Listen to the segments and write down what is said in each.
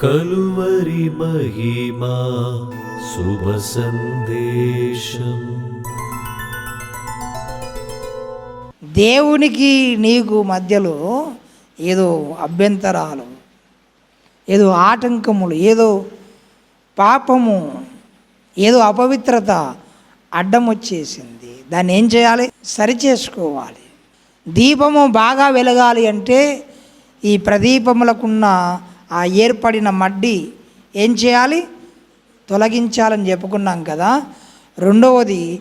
కలువరి మహిమా శుభ సందేశం. దేవునికి నీకు మధ్యలో ఏదో అభ్యంతరాలు ఏదో ఆటంకములు ఏదో పాపము ఏదో అపవిత్రత అడ్డం వచ్చేసింది. దాన్ని ఏం చేయాలి? సరిచేసుకోవాలి. దీపము బాగా వెలగాలి అంటే ఈ ప్రదీపములకున్న ఆ ఏర్పడిన మడ్డి ఏం చేయాలి? తొలగించాలని చెప్పుకున్నాం కదా. రెండవది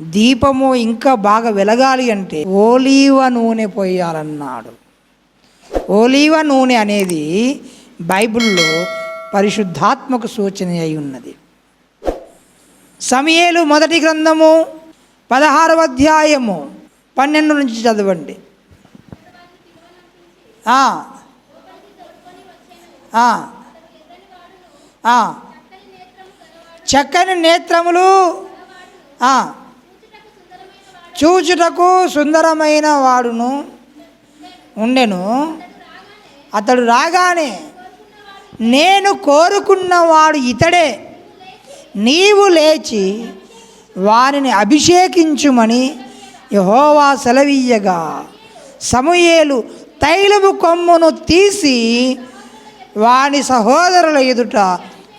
దీపము ఇంకా బాగా వెలగాలి అంటే ఓలీవ నూనె పోయాలన్నాడు. ఓలీవ నూనె అనేది బైబిల్లో పరిశుద్ధాత్మక సూచన అయి ఉన్నది. సమయలు మొదటి గ్రంథము పదహారవ అధ్యాయము పన్నెండు నుంచి చదవండి. చక్కని నేత్రములు. చూచుటకు సుందరమైన వాడును ఉండెను. అతడు రాగానే నేను కోరుకున్నవాడు ఇతడే. నీవు లేచి వారిని అభిషేకించుమని యహోవా సెలవీయగా సమూయేలు తైలము కొమ్మును తీసి వాని సహోదరుల ఎదుట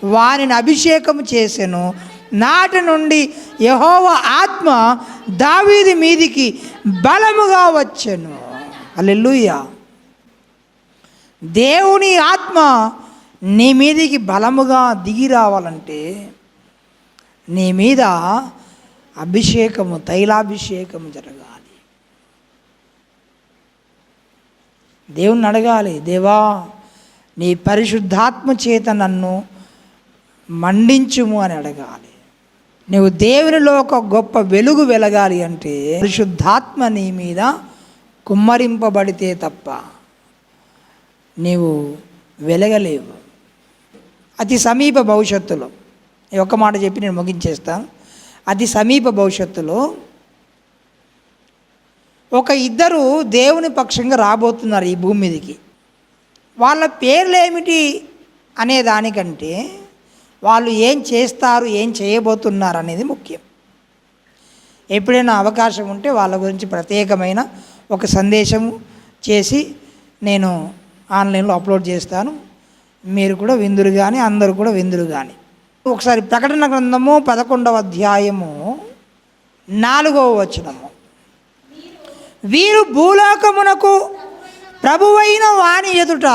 వానిని అభిషేకం చేసెను. నాటి నుండి యహోవ ఆత్మ దావీది మీదికి బలముగా వచ్చెను. అల్లెలుయ్యా దేవుని ఆత్మ నీ మీదికి బలముగా దిగి రావాలంటే నీ మీద అభిషేకము తైలాభిషేకము జరగాలి. దేవుణ్ణి అడగాలి దేవా నీ పరిశుద్ధాత్మ చేత నన్ను మండించుము అని అడగాలి. నువ్వు దేవునిలో ఒక గొప్ప వెలుగు వెలగాలి అంటే పరిశుద్ధాత్మ నీ మీద కుమ్మరింపబడితే తప్ప నీవు వెలగలేవు. అతి సమీప భవిష్యత్తులో ఒక మాట చెప్పి నేను ముగించేస్తాను అతి సమీప భవిష్యత్తులో ఒక ఇద్దరు దేవుని పక్షంగా రాబోతున్నారు ఈ భూమి మీదకి. వాళ్ళ పేర్లు ఏమిటి అనే దానికంటే వాళ్ళు ఏం చేస్తారు ఏం చేయబోతున్నారు అనేది ముఖ్యం. ఎప్పుడైనా అవకాశం ఉంటే వాళ్ళ గురించి ప్రత్యేకమైన ఒక సందేశం చేసి నేను ఆన్లైన్లో అప్లోడ్ చేస్తాను. మీరు కూడా విందురు కానీ అందరూ కూడా విందురు కానీ ఒకసారి ప్రకటన గ్రంథము పదకొండవ అధ్యాయము నాలుగవ వచనము. వీరు భూలోకమునకు ప్రభువైన వాణి ఎదుట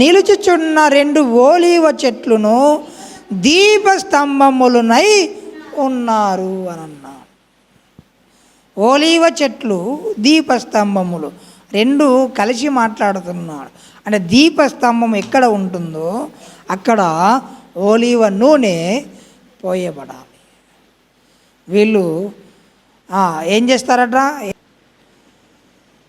నిలుచుచున్న రెండు ఓలీవ చెట్లును దీపస్తంభములునై ఉన్నారు అని అన్నా ఓలీవ చెట్లు దీపస్తంభములు రెండు కలిసి మాట్లాడుతున్నాడు. అంటే దీపస్తంభం ఎక్కడ ఉంటుందో అక్కడ ఓలీవ నూనె పోయబడాలి. వీళ్ళు ఏం చేస్తారట?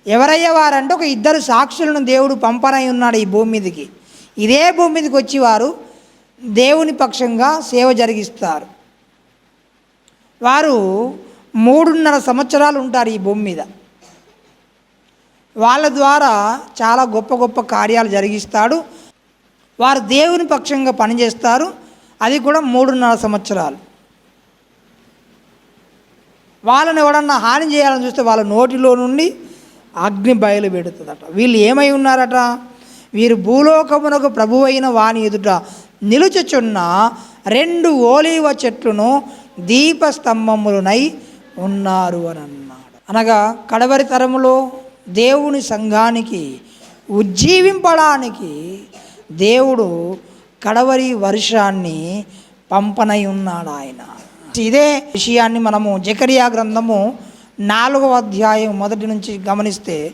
ఎవరయ్యే వారంటే ఒక ఇద్దరు సాక్షులను దేవుడు పంపనై ఉన్నాడు ఈ భూమి మీదకి. ఇదే భూమి మీదకి వచ్చి వారు దేవుని పక్షంగా సేవ జరిగిస్తారు. వారు మూడున్నర సంవత్సరాలు ఉంటారు ఈ భూమి మీద. వాళ్ళ ద్వారా చాలా గొప్ప గొప్ప కార్యాలు జరిగిస్తాడు. వారు దేవుని పక్షంగా పనిచేస్తారు. అది కూడా మూడున్నర సంవత్సరాలు. వాళ్ళని ఎవడన్నా హాని చేయాలని చూస్తే వాళ్ళ నోటిలో నుండి అగ్ని బయలు పెడుతుందట. వీళ్ళు ఏమై ఉన్నారట? వీరు భూలోకమునకు ప్రభువైన వాని ఎదుట నిలుచుచున్న రెండు ఓలీవ చెట్లను దీపస్తంభములునై ఉన్నారు అని అన్నాడు అనగా కడవరి తరములో దేవుని సంఘానికి ఉజ్జీవింపడానికి దేవుడు కడవరి వర్షాన్ని పంపనై ఉన్నాడు ఆయన ఇదే విషయాన్ని మనము జకరియా గ్రంథము నాలుగవ అధ్యాయం మొదటి నుంచి గమనిస్తే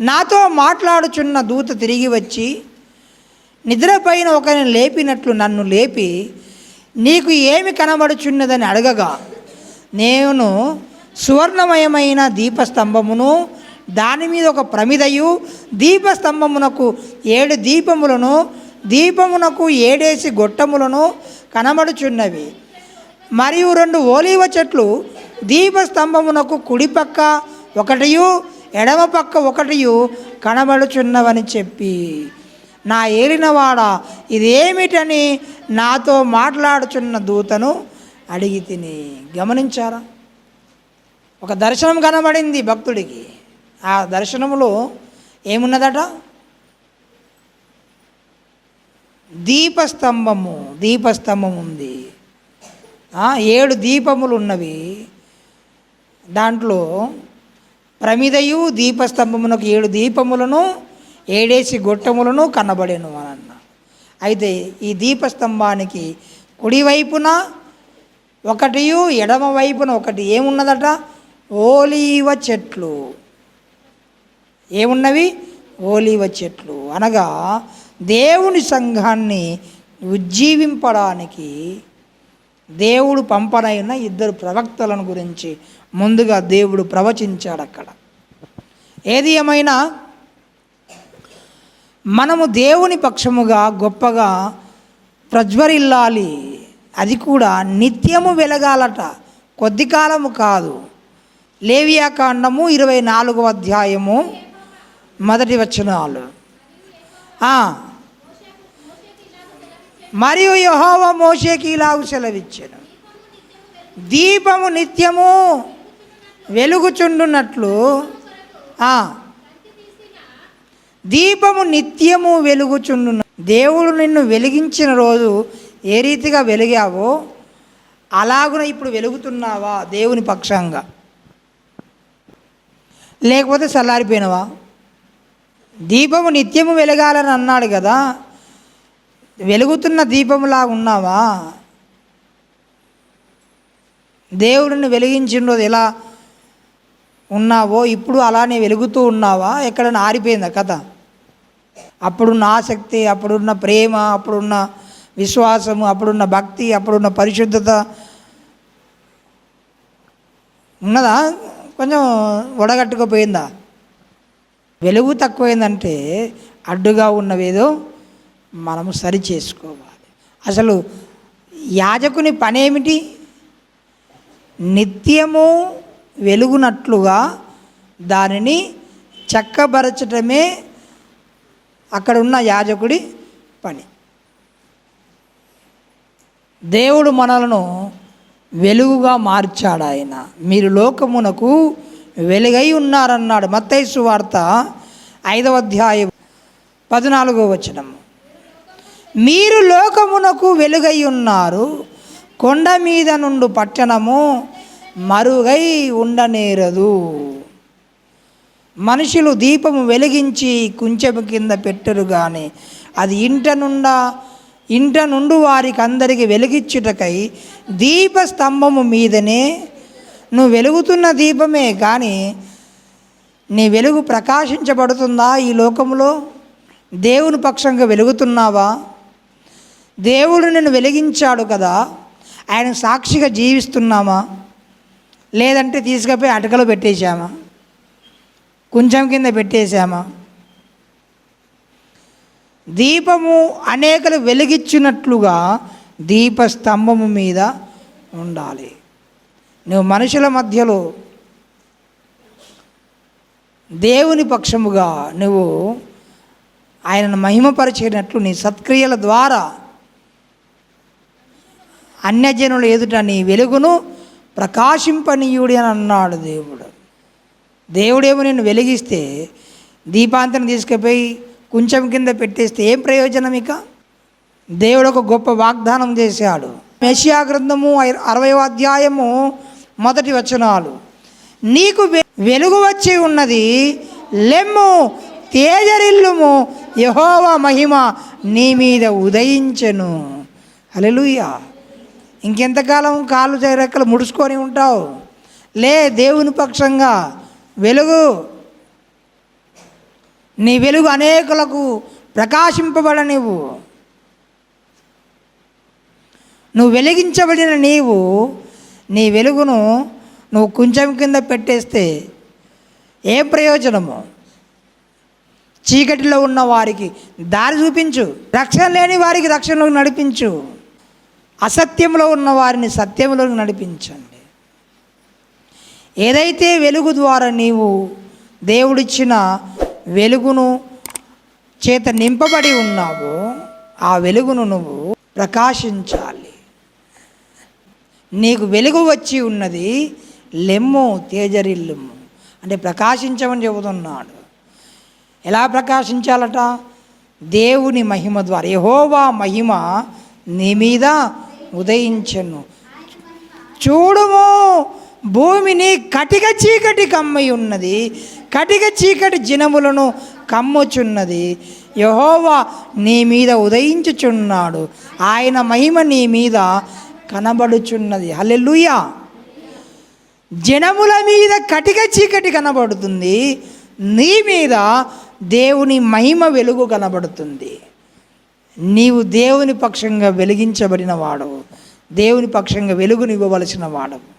నాతో మాట్లాడుచున్న దూత తిరిగి వచ్చి నిద్రపైన ఒకరిని లేపినట్లు నన్ను లేపి నీకు ఏమి కనబడుచున్నదని అడగగా నేను సువర్ణమయమైన దీపస్తంభమును దాని మీద ఒక ప్రమిదయు దీపస్తంభమునకు ఏడు దీపములను దీపమునకు ఏడేసి గొట్టములను కనబడుచున్నవి. మరియు రెండు ఓలీవ చెట్లు దీపస్తంభమునకు కుడిపక్క ఒకటియు ఎడమ పక్క ఒకటియు కనబడుచున్నవని చెప్పి. నా ఏలినవాడ ఇదేమిటని నాతో మాట్లాడుచున్న దూతను అడిగి తిని. గమనించారా? ఒక దర్శనం కనబడింది భక్తుడికి. ఆ దర్శనములో ఏమున్నదట? దీపస్తంభము దీపస్తంభం ఉంది. ఏడు దీపములు ఉన్నవి దాంట్లో ప్రమిదయు దీపస్తంభమునకు ఏడు దీపములను ఏడేసి గొట్టములను కనబడేను అని అన్న అయితే ఈ దీపస్తంభానికి కుడివైపున ఒకటియు ఎడమ వైపున ఒకటి ఏమున్నదట? ఓలీవ చెట్లు. ఏమున్నవి? ఓలీవ చెట్లు. అనగా దేవుని సంఘాన్ని ఉజ్జీవింపడానికి దేవుడు పంపనైన ఇద్దరు ప్రవక్తలను గురించి ముందుగా దేవుడు ప్రవచించాడు అక్కడ. ఏది ఏమైనా మనము దేవుని పక్షముగా గొప్పగా ప్రజ్వరిల్లాలి. అది కూడా నిత్యము వెలగాలట. కొద్ది కాలము కాదు. లేవియాకాండము ఇరవై నాలుగవ అధ్యాయము మొదటి వచనాలు. మరియు యహోవ మోషేకి ఇలాగు సెలవిచ్చాను దీపము నిత్యము వెలుగుచుండునట్లు దీపము నిత్యము వెలుగుచుండున. దేవుడు నిన్ను వెలిగించిన రోజు ఏ రీతిగా వెలిగావో అలాగున ఇప్పుడు వెలుగుతున్నావా దేవుని పక్షంగా. లేకపోతే చల్లారిపోయినవా? దీపము నిత్యము వెలగాలని అన్నాడు కదా వెలుగుతున్న దీపంలా ఉన్నావా? దేవుడిని వెలిగించిండో ఎలా ఉన్నావో ఇప్పుడు అలానే వెలుగుతూ ఉన్నావా? ఎక్కడైనా ఆరిపోయిందా కథ? అప్పుడున్న ఆసక్తి అప్పుడున్న ప్రేమ అప్పుడున్న విశ్వాసము అప్పుడున్న భక్తి అప్పుడున్న పరిశుద్ధత ఉన్నదా? కొంచెం వడగట్టుకుపోయిందా వెలుగు తక్కువైందంటే అడ్డుగా ఉన్నవేదో మనము సరి చేసుకోవాలి. అసలు యాజకుని పనేమిటి? నిత్యము వెలుగునట్లుగా దానిని చక్కబరచటమే అక్కడ ఉన్న యాజకుడి పని. దేవుడు మనలను వెలుగుగా మార్చాడు ఆయన మీరు లోకమునకు వెలుగై ఉన్నారన్నాడు. మత్తైసు వార్త ఐదవ అధ్యాయం పద్నాలుగో వచనము. మీరు లోకమునకు వెలుగై ఉన్నారు. కొండ మీద నుండి పట్టణము మరుగై ఉండనేరదు. మనుషులు దీపము వెలిగించి కుంచెము కింద పెట్టరు కానీ అది ఇంట నుండా ఇంట నుండి వారికి అందరికి వెలిగించుటకై దీప స్తంభము మీదనే నువ్వు వెలుగుతున్న దీపమే కానీ నీ వెలుగు ప్రకాశించబడుతుందా ఈ లోకంలో దేవుని పక్షంగా వెలుగుతున్నావా? దేవుడు నిన్ను వెలిగించాడు కదా. ఆయన సాక్షిగా జీవిస్తున్నామా? లేదంటే తీసుకుపోయి అటకలో పెట్టేశామా? కొంచెం కింద పెట్టేశామా? దీపము అనేకలు వెలిగించినట్లుగా దీపస్తంభము మీద ఉండాలి. నువ్వు మనుషుల మధ్యలో దేవుని పక్షముగా నువ్వు ఆయనను మహిమపరిచేటట్లు నీ సత్క్రియల ద్వారా అన్యజనుల ఎదుట నీ వెలుగును ప్రకాశింపనీయుడి అని అన్నాడు దేవుడు. దేవుడేమో నేను వెలిగిస్తే దీపాంతరం తీసుకుపోయి కొంచెం కింద పెట్టేస్తే ఏం ప్రయోజనం ఇక? దేవుడు ఒక గొప్ప వాగ్దానం చేశాడు. మెషియా గ్రంథము అరవయో అధ్యాయము మొదటి వచనాలు. నీకు వె- వెలుగు వచ్చి ఉన్నది లెమ్ము తేజరిల్లుము యహోవ మహిమ నీ మీద ఉదయించెను. హల్లెలూయా. ఇంకెంతకాలం కాళ్ళు చేరెక్కలు ముడుచుకొని ఉంటావు? లే దేవుని పక్షంగా వెలుగు. నీ వెలుగు అనేకులకు ప్రకాశింపబడ నీవు నువ్వు వెలిగించబడిన నీవు నీ వెలుగును నువ్వు కొంచెం కింద పెట్టేస్తే ఏ ప్రయోజనము? చీకటిలో ఉన్న వారికి దారి చూపించు. రక్షణ లేని వారికి రక్షణలోకి నడిపించు. అసత్యంలో ఉన్న వారిని సత్యంలోకి నడిపించండి. ఏదైతే వెలుగు ద్వారా నీవు దేవుడిచ్చిన వెలుగును చేత నింపబడి ఉన్నావో ఆ వెలుగును నువ్వు ప్రకాశించాలి. నీకు వెలుగు వచ్చి ఉన్నది లెమ్ము తేజరిల్లుము. అంటే ప్రకాశించమని చెబుతున్నాడు. ఎలా ప్రకాశించాలట? దేవుని మహిమ ద్వారా. యహోవా మహిమ నీ మీద ఉదయించను. చూడుము భూమిని కటిక చీకటి కమ్మై ఉన్నది. కటిక చీకటి జనములను కమ్ముచున్నది యహోవా నీ మీద ఉదయించుచున్నాడు. ఆయన మహిమ నీ మీద కనబడుచున్నది. హల్లెలూయా. జనముల మీద కటిక చీకటి కనబడుతుంది. నీ మీద దేవుని మహిమ వెలుగు కనబడుతుంది. నీవు దేవుని పక్షంగా వెలిగించబడిన వాడవు. దేవుని పక్షంగా వెలుగునివ్వవలసిన వాడవు.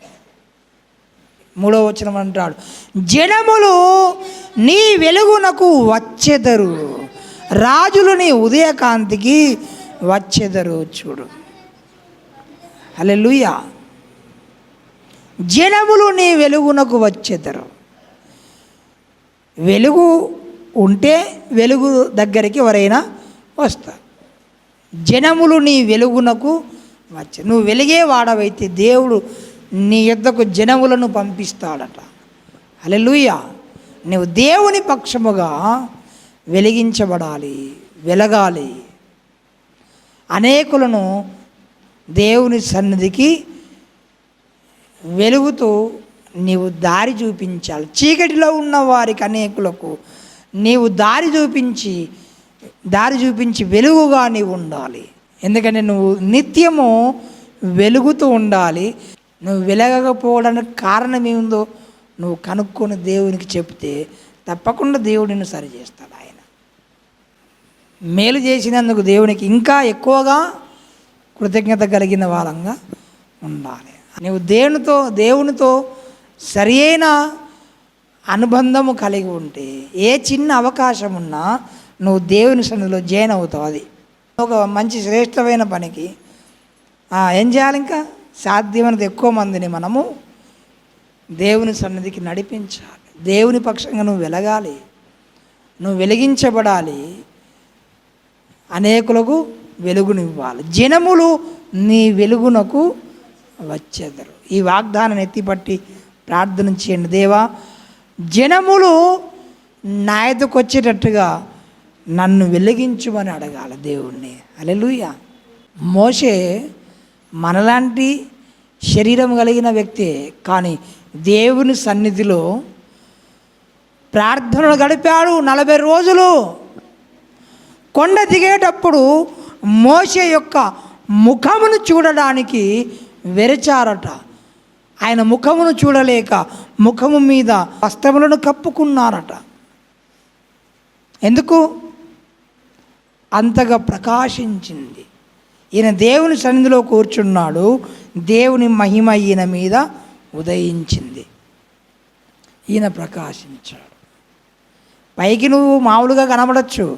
మూడో వచనం అంటాడు జనములు నీ వెలుగునకు వచ్చెదరు. రాజులు నీ ఉదయకాంతికి వచ్చెదరు. చూడు. హల్లెలూయా. జనములు నీ వెలుగునకు వచ్చెదరు. వెలుగు ఉంటే వెలుగు దగ్గరికి ఎవరైనా వస్తారు. జనములు నీ వెలుగునకు వచ్చి నువ్వు వెలిగే వాడవైతే దేవుడు నీ యొద్దకు జనములను పంపిస్తాడట. అలెలుయ నువ్వు దేవుని పక్షముగా వెలిగించబడాలి వెలగాలి. అనేకులను దేవుని సన్నిధికి వెలుగుతూ నీవు దారి చూపించాలి. చీకటిలో ఉన్న వారికి అనేకులకు నీవు దారి చూపించి దారి చూపించి వెలుగుగా నీవు ఉండాలి. ఎందుకంటే నువ్వు నిత్యము వెలుగుతూ ఉండాలి. నువ్వు వెలగకపోవడానికి కారణం ఏముందో నువ్వు కనుక్కొని దేవునికి చెప్తే తప్పకుండా దేవుడిని సరి చేస్తాడు ఆయన. మేలు చేసినందుకు దేవునికి ఇంకా ఎక్కువగా కృతజ్ఞత కలిగిన వాళ్ళంగా ఉండాలి. నువ్వు దేవునితో దేవునితో సరియైన అనుబంధము కలిగి ఉంటే ఏ చిన్న అవకాశం ఉన్నా నువ్వు దేవుని సన్నిధిలో జైన్ అవుతావు అది. ఒక మంచి శ్రేష్టమైన పనికి. ఏం చేయాలి ఇంకా? సాధ్యమైనది ఎక్కువ మందిని మనము దేవుని సన్నిధికి నడిపించాలి. దేవుని పక్షంగా నువ్వు వెలగాలి. నువ్వు వెలిగించబడాలి. అనేకులకు వెలుగునివ్వాలి. జనములు నీ వెలుగునకు వచ్చేదరు. ఈ వాగ్దానం ఎత్తిపట్టి ప్రార్థన చేయండి. దేవా జనములు నా వచ్చేటట్టుగా నన్ను వెలిగించుమని అడగాలి దేవుణ్ణి. అలెలుయ మోషే మనలాంటి శరీరం కలిగిన వ్యక్తే కానీ దేవుని సన్నిధిలో ప్రార్థనలు గడిపాడు నలభై రోజులు. కొండ దిగేటప్పుడు మోషే యొక్క ముఖమును చూడడానికి వెరచారట. ఆయన ముఖమును చూడలేక ముఖము మీద వస్త్రములను కప్పుకున్నారట. ఎందుకు? అంతగా ప్రకాశించింది. ఈయన దేవుని సన్నిధిలో కూర్చున్నాడు. దేవుని మహిమ ఈయన మీద ఉదయించింది. ఈయన ప్రకాశించాడు. పైకి నువ్వు మామూలుగా కనబడచ్చు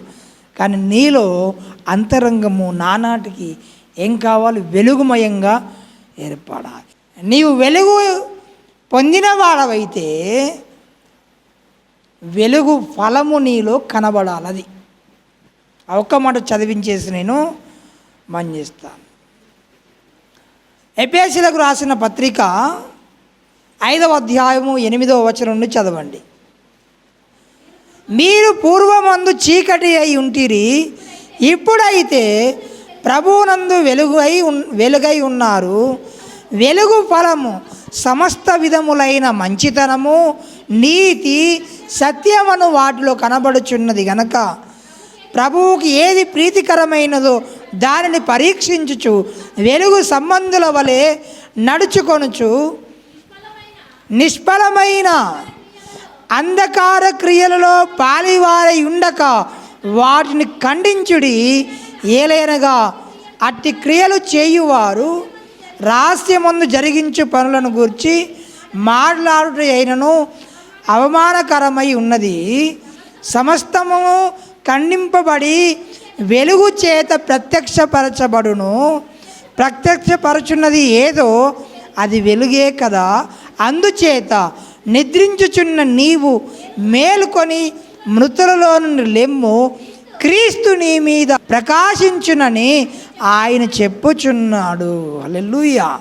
కానీ నీలో అంతరంగము నానాటికి ఏం కావాలి? వెలుగుమయంగా ఏర్పడాలి. నీవు వెలుగు పొందిన వాడవైతే వెలుగు ఫలము నీలో కనబడాలి అది ఒక్క మాట చదివించేసి నేను బంద్ ఎపిఎస్సీలకు రాసిన పత్రిక ఐదవ అధ్యాయము ఎనిమిదవ వచనం నుండి చదవండి. మీరు పూర్వమందు చీకటి అయి ఉంటిరి ఇప్పుడైతే ప్రభువునందు వెలుగు అయి ఉన్ వెలుగై ఉన్నారు. వెలుగు ఫలము సమస్త విధములైన మంచితనము నీతి సత్యమను వాటిలో కనబడుచున్నది గనక ప్రభువుకి ఏది ప్రీతికరమైనదో దానిని పరీక్షించుచు వెలుగు సంబంధుల వలె నడుచుకొనుచు నిష్ఫలమైన అంధకార క్రియలలో పాలివారై ఉండక వాటిని ఖండించుడి. ఏలైనగా అట్టి క్రియలు చేయువారు రహస్యమందు జరిగించు పనులను గురించి మాట్లాడుట అయినను అవమానకరమై ఉన్నది. సమస్తము ఖండింపబడి వెలుగు చేత ప్రత్యక్షపరచబడును. ప్రత్యక్షపరచున్నది ఏదో అది వెలుగే కదా. అందుచేత నిద్రించుచున్న నీవు మేలుకొని మృతులలో నుండి లెమ్ము క్రీస్తు నీ మీద ప్రకాశించునని ఆయన చెప్పుచున్నాడు. అల్లెలుయ్యా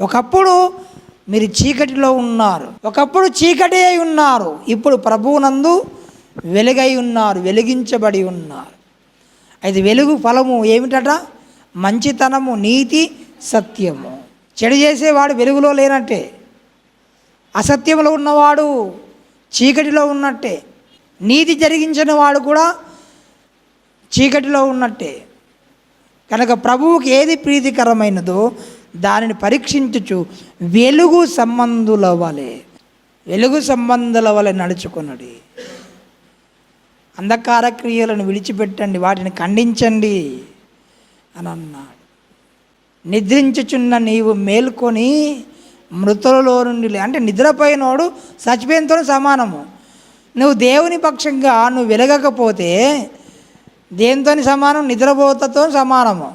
ఒకప్పుడు మీరు చీకటిలో ఉన్నారు. ఒకప్పుడు చీకటి అయి ఉన్నారు. ఇప్పుడు ప్రభువునందు వెలుగై ఉన్నారు వెలిగించబడి ఉన్నారు. అయితే వెలుగు ఫలము ఏమిటట? మంచితనము నీతి సత్యము. చెడు చేసేవాడు వెలుగులో లేనట్టే. అసత్యంలో ఉన్నవాడు చీకటిలో ఉన్నట్టే. నీతి జరిగించిన వాడు కూడా చీకటిలో ఉన్నట్టే. కనుక ప్రభువుకి ఏది ప్రీతికరమైనదో దానిని పరీక్షించుచు వెలుగు సంబంధుల వలె వెలుగు సంబంధుల వలె నడుచుకున్నది అంధకార క్రియలను విడిచిపెట్టండి వాటిని ఖండించండి అని అన్నాడు. నిద్రించుచున్న నీవు మేల్కొని మృతులలో నుండి లే- అంటే నిద్రపోయినోడు చచ్చిపోయినతో సమానము. నువ్వు దేవుని పక్షంగా నువ్వు వెలగకపోతే దేనితో సమానం? నిద్రపోతతో సమానము.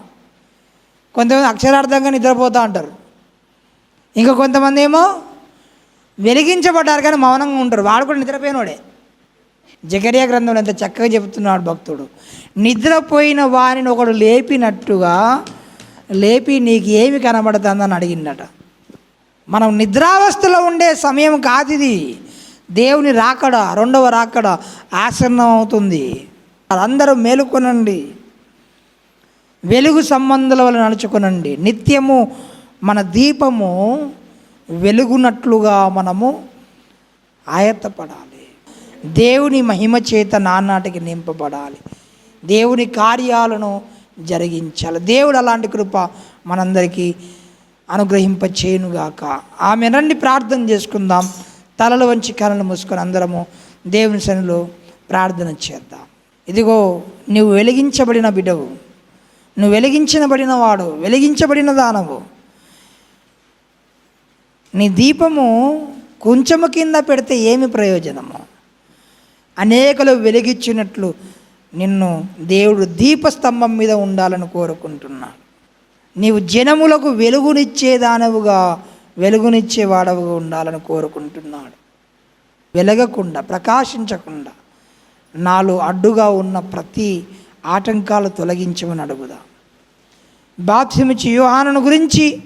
కొంతమంది అక్షరార్థంగా నిద్రపోతా అంటారు. ఇంకా కొంతమంది ఏమో వెలిగించబడ్డారు కానీ మౌనంగా ఉంటారు. వాడు కూడా నిద్రపోయినోడే. జకరియా గ్రంథంలో ఎంత చక్కగా చెబుతున్నాడు భక్తుడు. నిద్రపోయిన వారిని ఒకడు లేపినట్టుగా లేపి నీకు ఏమి కనబడుతుందని అడిగిందట. మనం నిద్రావస్థలో ఉండే సమయం కాదు ఇది. దేవుని రాకడ రెండవ రాకడ ఆసన్నం అవుతుంది. అందరూ మేలుకొనండి. వెలుగు సంబంధాల వల్ల నడుచుకునండి. నిత్యము మన దీపము వెలుగునట్లుగా మనము ఆయత్తపడాలి. దేవుని మహిమ చేత నానాటికి నింపబడాలి. దేవుని కార్యాలను జరిగించాలి. దేవుడు అలాంటి కృప మనందరికీ అనుగ్రహింప చేయనుగాక ఆమె రండి ప్రార్థన చేసుకుందాం. తలలు వంచి కనులు మూసుకొని అందరము దేవుని శనిలో ప్రార్థన చేద్దాం. ఇదిగో నువ్వు వెలిగించబడిన బిడవు నువ్వు వెలిగించబడిన వాడు వెలిగించబడిన దానవు. నీ దీపము కొంచెము కింద పెడితే ఏమి ప్రయోజనము? అనేకలు వెలిగించినట్లు నిన్ను దేవుడు దీపస్తంభం మీద ఉండాలని కోరుకుంటున్నాడు నీవు జనములకు వెలుగునిచ్చేదానవుగా వెలుగునిచ్చేవాడవుగా ఉండాలని కోరుకుంటున్నాడు. వెలగకుండా ప్రకాశించకుండా నాలో అడ్డుగా ఉన్న ప్రతి ఆటంకాలు తొలగించమని అడుగుదా. బాప్సిమిచ్చి యోహానను గురించి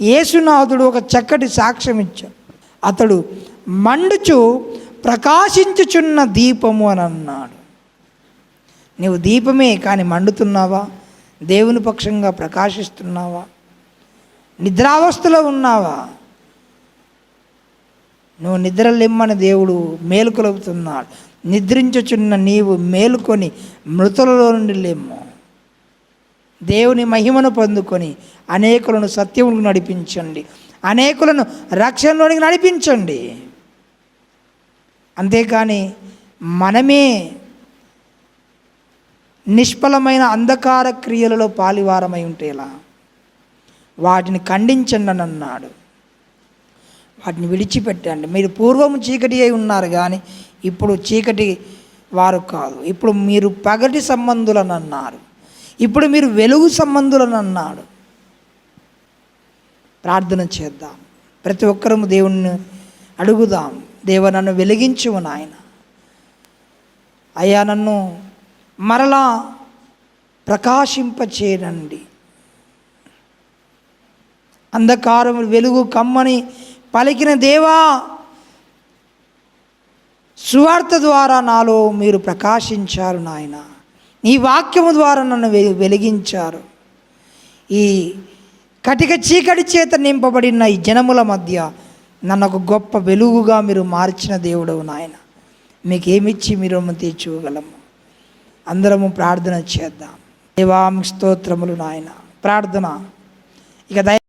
యేసునాథుడు ఒక చక్కటి సాక్ష్యం ఇచ్చాడు అతడు మండుచు ప్రకాశించుచున్న దీపము అని అన్నాడు. నీవు దీపమే కానీ మండుతున్నావా? దేవుని పక్షంగా ప్రకాశిస్తున్నావా? నిద్రావస్థలో ఉన్నావా? నువ్వు నిద్రలిమ్మని దేవుడు మేలుకొలుపుతున్నాడు. నిద్రించుచున్న నీవు మేలుకొని మృతులలో నుండి లెమ్ము దేవుని మహిమను పొందుకొని అనేకులను సత్యములకు నడిపించండి. అనేకులను రక్షణలోనికి నడిపించండి. అంతేకాని మనమే నిష్ఫలమైన అంధకార క్రియలలో పాలివారమై ఉంటేలా వాటిని ఖండించండి అని అన్నాడు వాటిని విడిచిపెట్టండి. మీరు పూర్వము చీకటి అయి ఉన్నారు కానీ ఇప్పుడు చీకటి వారు కాదు. ఇప్పుడు మీరు పగటి సంబంధులను అన్నారు ఇప్పుడు మీరు వెలుగు సంబంధులను అన్నాడు ప్రార్థన చేద్దాం. ప్రతి ఒక్కరము దేవుణ్ణి అడుగుదాం. దేవ నన్ను వెలిగించువు నాయన. అయ్యా నన్ను మరలా ప్రకాశింపచేయనండి అంధకారం వెలుగు కమ్మని పలికిన దేవా సువార్త ద్వారా నాలో మీరు ప్రకాశించారు నాయన. నీ వాక్యము ద్వారా నన్ను వె- వెలిగించారు. ఈ కటిక చీకటి చేత నింపబడిన ఈ జనముల మధ్య నన్ను ఒక గొప్ప వెలుగుగా మీరు మార్చిన దేవుడవు నాయన. మీకు ఏమిచ్చి మీరు తీర్చుకోగలము అందరము ప్రార్థన చేద్దాం. దేవామి స్తోత్రములు నాయన. ప్రార్థన. ఇక దయ